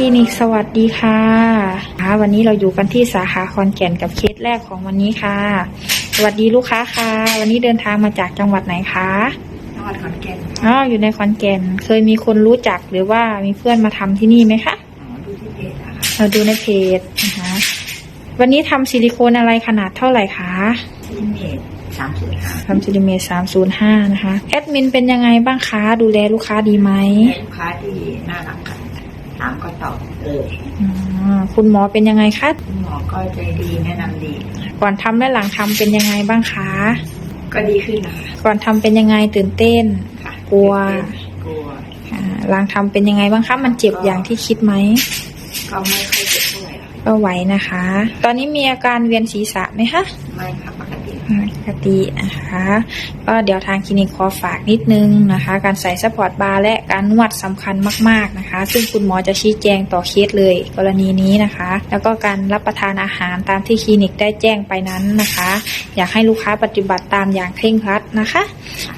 ลินิกสวัสดีค่ะค่ะวันนี้เราอยู่กันที่สาขาคอนแก่นกับเคสแรกของวันนี้ค่ะ สวัสดีลูกค้าค่ะ วันนี้เดินทางมาจากจังหวัดไหนคะจังหวัดขอนแก่นอ๋ออยู่ในขอนแก่นเคยมีคนรู้จักหรือว่ามีเพื่อนมาทำที่นี่ไหมคะอ๋อดูที่เพจอะค่ะเราดูในเพจนะคะวันนี้ทำซิลิโคนอะไรขนาดเท่าไหร่คะที่เมดสามศูนย์ห้าทำซิลิเมตสามศูนย์ห้านะคะแอดมินเป็นยังไงบ้างคะดูแลลูกค้าดีไหมลูกค้าที่น่ารักค่ะ ถามก็ตอบเลยอ๋อคุณหมอเป็นยังไงคะ คุณหมอก็ใจดีแนะนำดี ก่อนทำและหลังทำเป็นยังไงบ้างคะ ก็ดีขึ้นนะคะก่อนทำเป็นยังไงตื่นเต้น ค่ะกลัว กลัว อ่าหลังทำเป็นยังไงบ้างคะ มันเจ็บอย่างที่คิดไหม ก็ไม่ค่อยเจ็บเท่าไหร่หรอกก็ไหวนะคะ ตอนนี้มีอาการเวียนศีรษะไหมคะ ไม่ค่ะปกติอ่า ปกตินะคะ ก็เดี๋ยวทางคลินิกขอฝากนิดนึงนะคะ การใส่ซัพพอร์ตบาร์และการนวดสำคัญมาก ๆนะคะ ซึ่งคุณหมอจะชี้แจงต่อเคสเลยกรณีนี้นะคะ แล้วก็การรับประทานอาหารตามที่คลินิกได้แจ้งไปนั้นนะคะ อยากให้ลูกค้าปฏิบัติตามอย่างเคร่งครัดนะคะ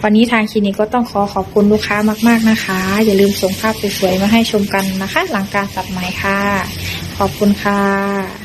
วันนี้ทางคลินิกก็ต้องขอขอบคุณลูกค้ามาก ๆนะคะ อย่าลืมส่งภาพสวยๆมาให้ชมกันนะคะ หลังการตัดไหมค่ะ ขอบคุณค่ะ